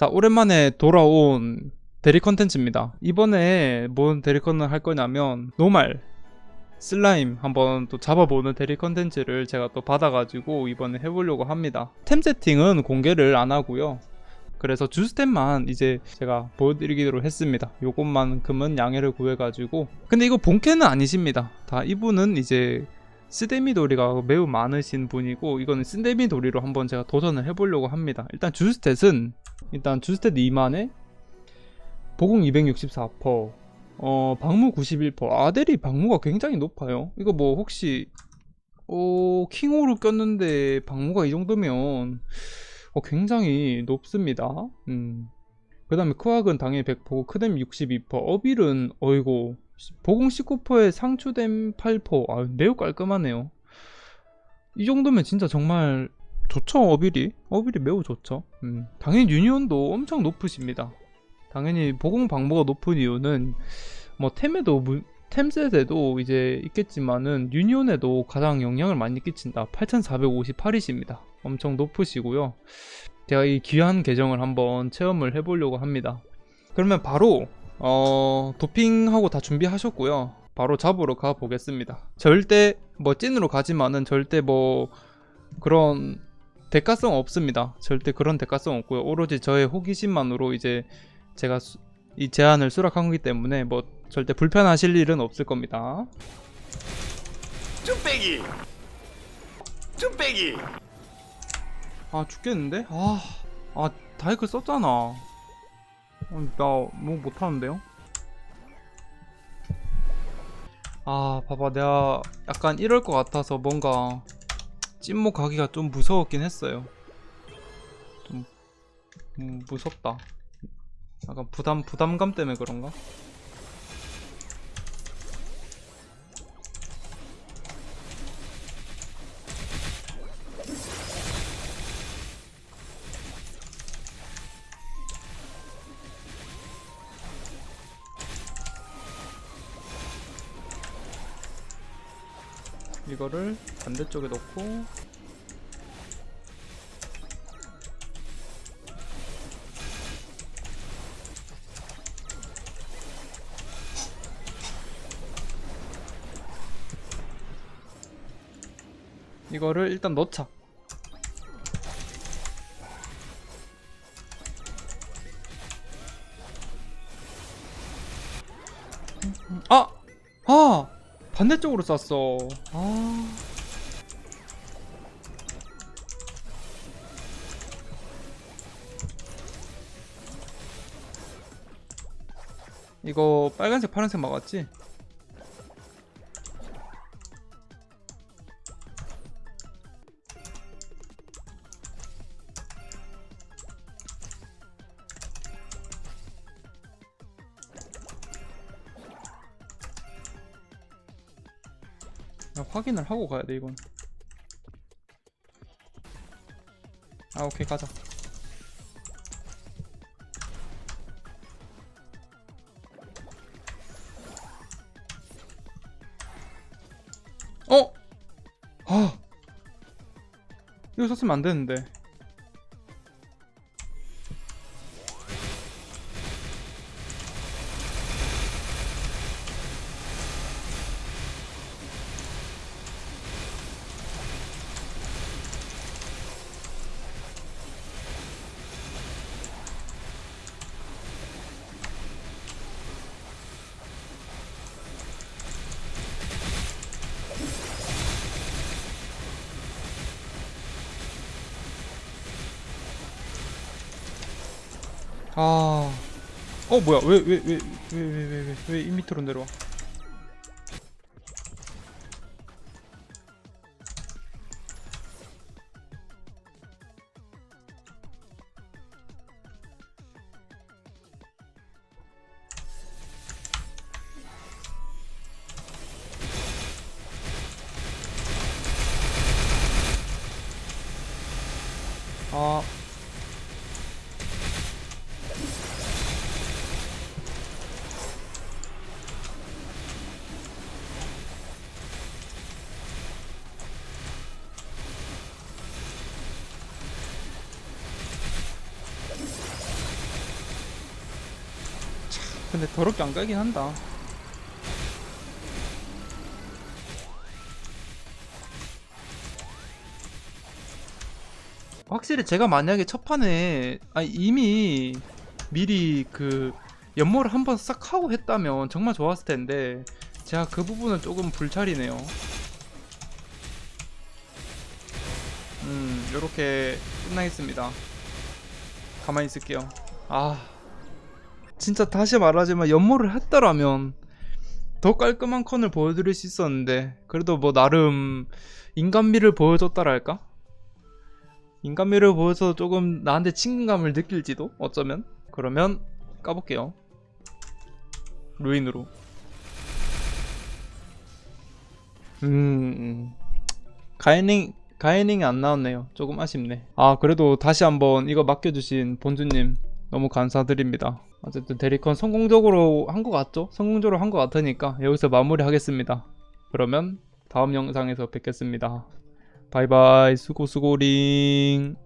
자, 오랜만에 돌아온 대리 컨텐츠입니다. 이번에 뭔 대리 컨을 할 거냐면, 노말, 슬라임 한번 또 잡아보는 대리 컨텐츠를 제가 또 받아가지고 이번에 해보려고 합니다. 템 세팅은 공개를 안 하고요. 그래서 주스템만 이제 제가 보여드리기로 했습니다. 요것만큼은 양해를 구해가지고. 근데 이거 본캐는 아니십니다. 다 이분은 이제 스데미 도리가 매우 많으신 분이고 이거는 스데미 도리로 한번 제가 도전을 해보려고 합니다. 일단 주스탯은 일단 주스탯 2만에 보공 264%, 어 방무 91%. 아델이 방무가 굉장히 높아요. 이거 뭐 혹시 어 킹호를 꼈는데 방무가 이 정도면 어, 굉장히 높습니다. 음. 그 다음에 크왁은 당연히 100%, 크뎀 62%, 어빌은 어이고 보공 19%에 상추댐 8%. 아, 매우 깔끔하네요. 이 정도면 진짜 정말 좋죠, 어빌이. 어빌이 매우 좋죠. 음. 당연히 유니온도 엄청 높으십니다. 당연히 보공 방모가 높은 이유는 뭐 템에도 무- 템셋에도 이제 있겠지만은 유니온에도 가장 영향을 많이 끼친다. 8458이십니다. 엄청 높으시고요. 제가 이 귀한 계정을 한번 체험을 해보려고 합니다. 그러면 바로 어, 도핑하고 다 준비하셨고요. 바로 잡으러 가 보겠습니다. 절대 뭐 찐으로 가지만은 절대 뭐 그런 대가성 없습니다. 절대 그런 대가성 없고요. 오로지 저의 호기심만으로 이제 제가 수- 이 제안을 수락한 거기 때문에 뭐 절대 불편하실 일은 없을 겁니다. 쭈빼기 쭈빼기 아 죽겠는데? 아, 아 다이크 썼잖아. 어, 나뭐 못하는데요? 아 봐봐 내가 약간 이럴 것 같아서 뭔가 찐목 가기가 좀 무서웠긴 했어요. 좀 음, 무섭다. 약간 부담 부담감 때문에 그런가? 이거를 반대쪽에 놓고 이거를 일단 넣자. 아! 아! 반대쪽으로 쐈어. 아. 이거 빨간색, 파란색 막았지? 확인을 하고 가야 돼 이건. 아 오케이 가자. 어? 아 이거 썼으면 안 되는데. 아. 어 뭐야. 왜왜 왜 왜 왜 왜 왜 이 밑으로 내려와? 아 근데 더럽게 안 깔긴 한다. 확실히 제가 만약에 첫 판에 아니 이미 미리 그 연모를 한번 싹 하고 했다면 정말 좋았을 텐데 제가 그 부분은 조금 불찰이네요. 음, 요렇게 끝나겠습니다. 가만히 있을게요. 아, 진짜 다시 말하지만 연모를 했더라면 더 깔끔한 컨을 보여드릴 수 있었는데 그래도 뭐 나름 인간미를 보여줬다랄까? 인간미를 보여서 조금 나한테 친근감을 느낄지도 어쩌면? 그러면 까볼게요. 루인으로. 음. 가이닝 가이닝이 안 나왔네요. 조금 아쉽네. 아 그래도 다시 한번 이거 맡겨주신 본주님 너무 감사드립니다 어쨌든 데리컨 성공적으로 한 것 같죠? 성공적으로 한 것 같으니까 여기서 마무리 하겠습니다. 그러면 다음 영상에서 뵙겠습니다. 바이바이 수고 수고링